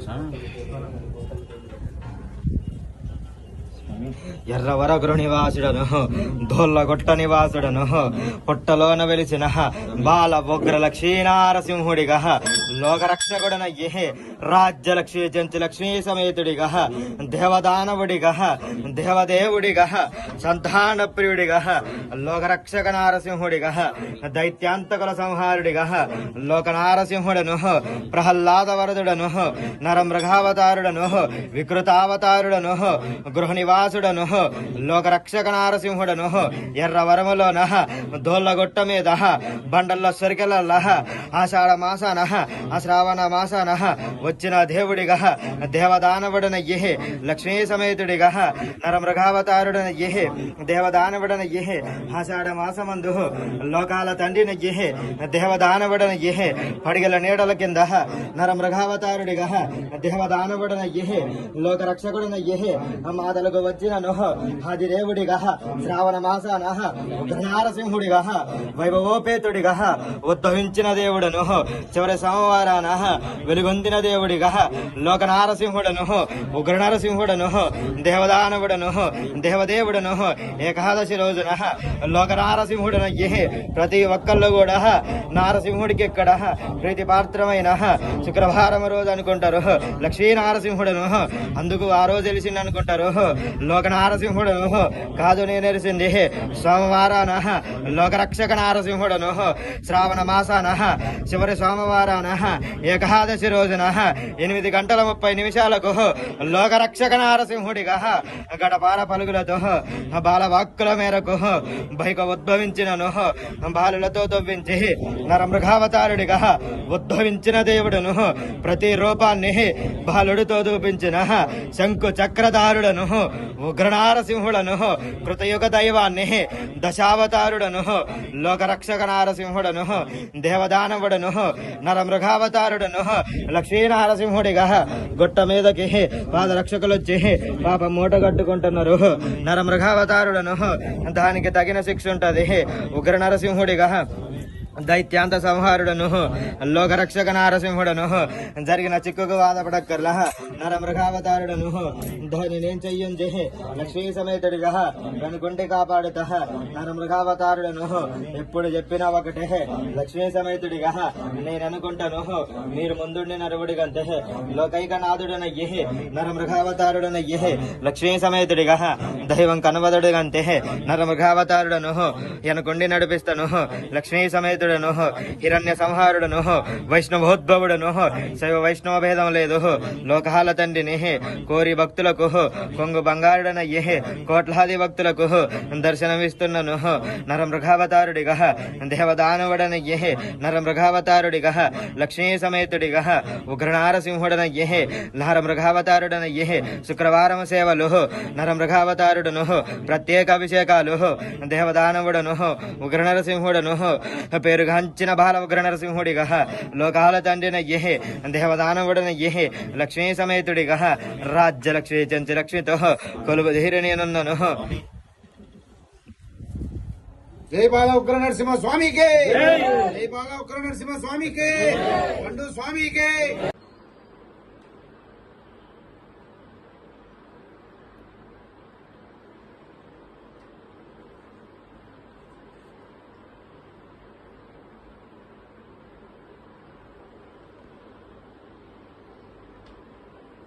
啥 ఎర్రవరగురు నివాసుడను దొల్లగొట్ట నివాసుడను పుట్టలోన వెలిసిన బాల బొగ్ర లక్ష్మీనారసింహుడిగా లోకరక్షకుడనయ్యే రాజ్యలక్ష్మీ జంతు లక్ష్మీ సమేతుడిగా దేవదానవుడిగా దేవదేవుడిగా సంతాన ప్రియుడిగా లోకరక్షక నారసింహుడిగా దైత్యాంతకుల సంహారుడిగా లోక నారసింహుడను ప్రహ్లాద వరదుడను నరమృగావతారుడను వికృతావతారుడను గృహ నివాసుడను లోకరక్షక నారసింహుడను ఎర్రవరములోన దోళ్ళగొట్ట మీద బండల్లో సరికెల ఆషాఢ మాసాన శ్రావణ మాసాన వచ్చిన దేవుడిగా దేవదానవుడనయ్యే లక్ష్మీ సమేతుడిగా నరమృగావతారుడనయ్యే దేవదానవుడనయ్యే ఆషాఢ మాసమందు లోకాల తండ్రినయ్యే దేవదానవుడనయ్యే పడిగల నీడల కింద నరమృగావతారుడిగా దేవదానవుడనయ్యే లోకరక్షకుడనయ్యే మాదలకు వచ్చినను ఆదిదేవుడిగా శ్రావణ మాసాన ఉగ్రనారసింహుడిగా వైభవోపేతుడిగా ఉద్భవించిన దేవుడను చివరి సోమవారాన వెలుగొందిన దేవుడిగా లోక నారసింహుడను ఉగ్ర నరసింహుడను దేవదానవుడను దేవదేవుడను ఏకాదశి రోజున లోక నారసింహుడనయ్యే ప్రతి ఒక్కళ్ళు కూడా నారసింహుడికి ఇక్కడ ప్రీతి పాత్రమైన శుక్రవారం రోజు అనుకుంటారు లక్ష్మీ నారసింహుడను అందుకు ఆ రోజు తెలిసింది అనుకుంటారు లోక నారసింహుడు కాదు నేను సోమవారాన లోకరక్షక నారసింహుడను శ్రావణ మాసాన చివరి సోమవారాన ఏకాదశి రోజున ఎనిమిది గంటల ముప్పై నిమిషాలకు లోకరక్షక నారసింహుడిగా గడపార పలుగులతో బాలవాక్కుల మేరకు బైక ఉద్భవించినను బాలులతో తవ్వించి నరమృగావతారుడిగా ఉద్భవించిన దేవుడును ప్రతి రూపాన్ని బాలుడితో చూపించిన శంకు చక్రధారుడను నారసింహుడను కృతయుగ దైవాన్ని దశావతారుడను లోకరక్షక నారసింహుడను దేవదానవుడను నరమృగావతారుడను లక్ష్మీనారసింహుడిగా గుట్ట మీదకి పాదరక్షకులొచ్చి పాప మూట కట్టుకుంటున్నారు. నరమృగావతారుడను దానికి తగిన శిక్ష ఉంటది. ఉగ్ర నరసింహుడిగా దైత్యాంత సంహారుడను లోకరక్షక నారసింహుడను జరిగిన చిక్కుకు వాదపడక్కర్లా నరమృగావతారుడను దాని నేను చెయ్యంజే లక్ష్మీ సమేతుడిగా కనుకుంటే కాపాడుతా నరమృగావతారుడను ఎప్పుడు చెప్పినా ఒకటే లక్ష్మీ సమేతుడిగా నేననుకుంటాను మీరు ముందుండి నరువుడిగంతే లోకైక నాథుడనయ్యే నరమృగావతారుడనయ్యే లక్ష్మీ సమేతుడిగా దైవం కనవదుడిగంతే నరమృగావతారుడను ఎనకుండి నడిపిస్తాను లక్ష్మీ సమేతుడు సంహారుడను హిరణ్య సంహారుడను వైష్ణవోద్భవుడను శైవ వైష్ణవ భేదం లేదు. లోకాల తండ్రిని కోరి భక్తులకు కొంగు బంగారుడనయ్యే కోట్లాది భక్తులకు దర్శనమిస్తున్నను. నరమృగావతారుడిగా దేవదానవుడనయ్యే నరమృగావతారుడిగా లక్ష్మీ సమేతుడిగా ఉగ్రనారసింహుడనయ్యే నరమృగావతారుడనయ్యే శుక్రవారం సేవలు నరమృగావతారుడును ప్రత్యేక అభిషేకాలు దేవదానవుడను ఉగ్రనరసింహుడను పేరుగాంచిన బాల ఉగ్రనరసింహుడిగా లోకాల తండ్రినయ్యే దేవదానవుడనయ్యే లక్ష్మీ సమేతుడిగా రాజ్యలక్ష్మి చెంచి లక్ష్మితో కొలువు ధీరనేనున్నను జై బాల ఉగ్ర నరసింహ స్వామికి! జై! బాల ఉగ్ర నరసింహ స్వామికి! పండు స్వామికి!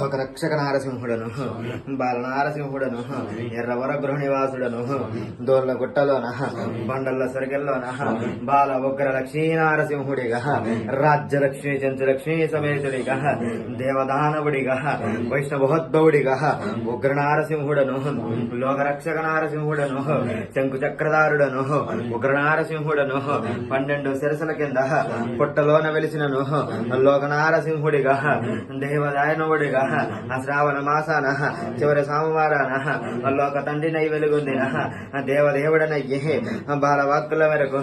లోక రక్షక నారసింహుడను. బాల నారసింహుడను. ఎర్రవర గృహ నివాసుడను దోర్ల గుట్టలోన. బండల్ల సరికెల్లోన బాల ఉగ్ర లక్ష్మీ నారసింహుడిగా. రాజ్య లక్ష్మీ చెంచు లక్ష్మీ సమేతుడిగా దేవదానవుడిగా. వైష్ణవోద్భవుడిగా. ఉగ్ర నారసింహుడను. లోక రక్షక నారసింహుడను. శంకు చక్రధారుడను. ఉగ్ర నారసింహుడను. పన్నెండు శిరసల కింద. పుట్టలోన వెలిసినను. లోక నారసింహుడిగా. దేవదాయనవుడిగా. శ్రావణ మాసాన. చివరి సోమవారాన. లోక తండ్రినై వెలుగొందిన. దేవదేవుడనయ్యి. బాలవాక్కుల మేరకు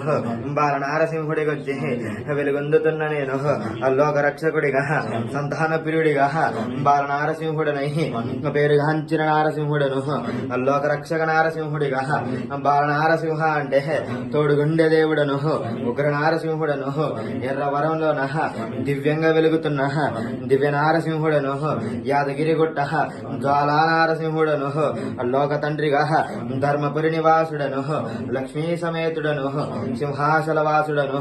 బాల నారసింహుడి గురించి వెలుగొందుతున్న నేను లోక రక్షకుడిగా సంతాన ప్రియుడిగా. బాల నారసింహుడనై పేరుగాంచిన నారసింహుడను. లోక రక్షక నారసింహుడిగా. బాల నారసింహ అంటే తోడుగుండె దేవుడను. ఉగ్ర నారసింహుడను. ఎర్ర వరంలోన. దివ్యంగా వెలుగుతున్న. దివ్య నారసింహుడను. యాదగిరి గుట్ట జ్వాలా నారసింహుడను లోక తండ్రిగా ధర్మపురి నివాసుడను లక్ష్మీ సమేతుడను సింహాచల వాసుడను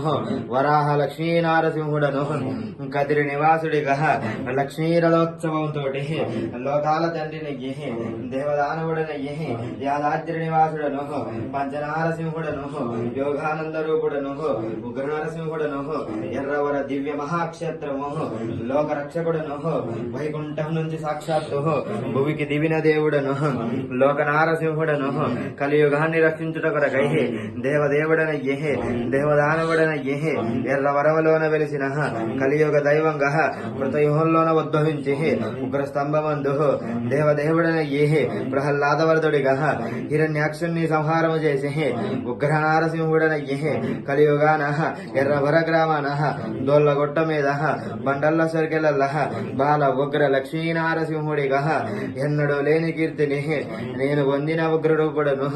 వరాహ లక్ష్మీ నారసింహుడను కదిరి నివాసుడిగా లక్ష్మీ రథోత్సవంతో లోకాల తండ్రినయ్యి దేవదానవుడనయ్యి యాదాద్రి నివాసుడను పంచనారసింహుడను యోగానంద రూపుడను ఉగ్ర నరసింహుడను ఎర్రవర దివ్య మహాక్షేత్రము లోక రక్షకుడను వైకుంఠం నుంచి సాక్షాత్తు భువికి దివిన దేవుడను లోక నారసింహుడను కలియుగాన్ని రక్షించుట కొరకై దేవదేవుడనయ్యే దేవదానవుడనయ్యే ఎర్ర వరవలోన వెలిసిన కలియుగ దైవంగా కృతయుహంలోన ఉద్భవించి ఉగ్ర దేవదేవుడన దేవదేవుడనయ్యే ప్రహ్లాదవర్ధుడిగా హిరణ్యాక్షుణ్ణి సంహారము చేసి ఉగ్ర నారసింహుడనయ్యే కలియుగాన ఎర్రవర గ్రామాన దొల్లగొట్ట మీద బండల్ల సరికెలల్ల బాల ఉగ్ర లక్ష్మి నారసింహుడిగా ఎన్నడూ లేని కీర్తిని నేను పొందిన ఉగ్రరూపుడను